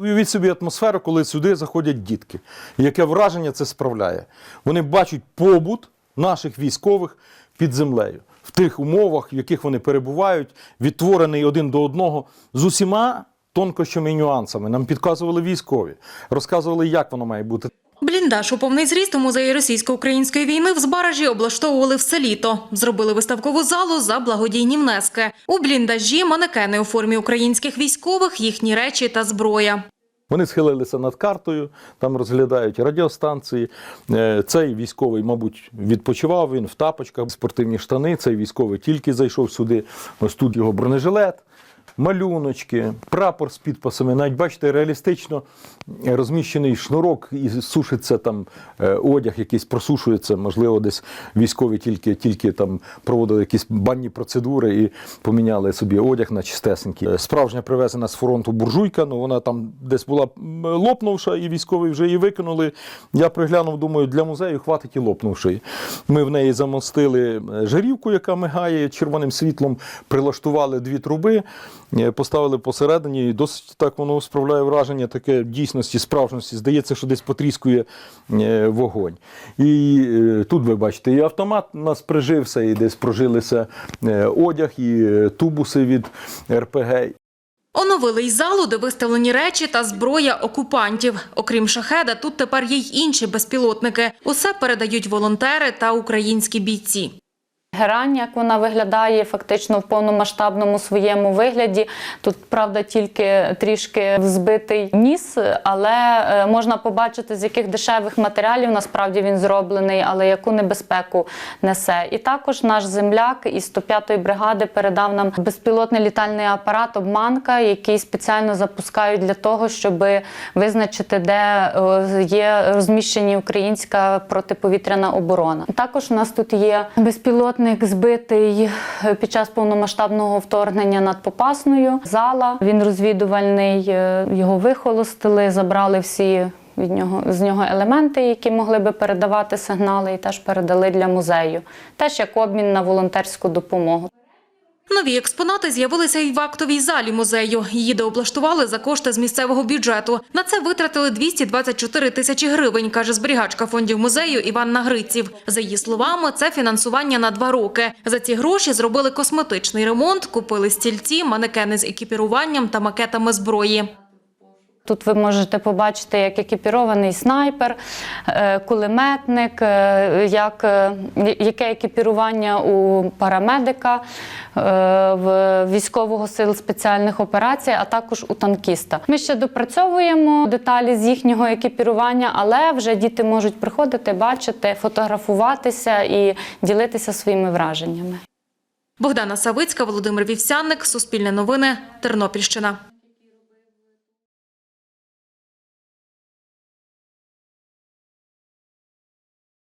Уявіть собі атмосферу, коли сюди заходять дітки. Яке враження це справляє? Вони бачать побут наших військових під землею в тих умовах, в яких вони перебувають, відтворений один до одного з усіма тонкощами і нюансами. Нам підказували військові, розказували, як воно має бути. Бліндаж у повний зріст у музеї російсько-української війни в Збаражі облаштовували все літо. Зробили виставкову залу за благодійні внески. У бліндажі манекени у формі українських військових, їхні речі та зброя. Вони схилилися над картою, там розглядають радіостанції. Е, Цей військовий, мабуть, відпочивав. Він в тапочках, спортивні штани. Цей військовий тільки зайшов сюди. Ось тут його бронежилет, малюночки, прапор з підписами. Навіть бачите, реалістично розміщений шнурок і сушиться там е, одяг, якийсь просушується. Можливо, десь військові тільки, тільки там проводили якісь банні процедури і поміняли собі одяг на чистесенький. Е, Справжня привезена з фронту буржуйка, ну вона там десь була лопнувша, і військові вже її викинули. Я приглянув, думаю, для музею хватить і лопнувшої. Ми в неї замостили е, жарівку, яка мигає червоним світлом, прилаштували дві труби, поставили посередині, і досить так воно справляє враження таке дійсності, справжності. Здається, що десь потріскує е, вогонь. І е, тут ви бачите, і автомат у нас прижився, і десь прожилися е, одяг, і е, тубуси від РПГ. Оновили й залу, де виставлені речі та зброя окупантів. Окрім шахеда, тут тепер є й інші безпілотники. Усе передають волонтери та українські бійці. Герань, як вона виглядає фактично в повномасштабному своєму вигляді. Тут, правда, тільки трішки збитий ніс, але е, можна побачити, з яких дешевих матеріалів насправді він зроблений, але яку небезпеку несе. І також наш земляк із 105-ї бригади передав нам безпілотний літальний апарат Обманка, який спеціально запускають для того, щоб визначити, де є розміщені українська протиповітряна оборона. Також у нас тут є безпілотник збитий е, під час повномасштабного вторгнення над Попасною. Зала він розвідувальний, е, його вихолостили, забрали всі. Від нього з нього елементи, які могли би передавати сигнали, і теж передали для музею, теж як обмін на волонтерську допомогу. Нові експонати з'явилися і в актовій залі музею. Її дооблаштували за кошти з місцевого бюджету. На це витратили 224 тисячі гривень, каже зберігачка фондів музею Іванна Гриців. За її словами, це фінансування на два роки. За ці гроші зробили косметичний ремонт, купили стільці, манекени з екіпіруванням та макетами зброї. Тут ви можете побачити, як екіпірований снайпер, е, кулеметник, е, як, е, яке екіпірування у парамедика, в військового сил спеціальних операцій, а також у танкіста. Ми ще допрацьовуємо деталі з їхнього екіпірування, але вже діти можуть приходити, бачити, фотографуватися і ділитися своїми враженнями. Богдана Савицька, Володимир Вівсянник, Суспільне новини, Тернопільщина.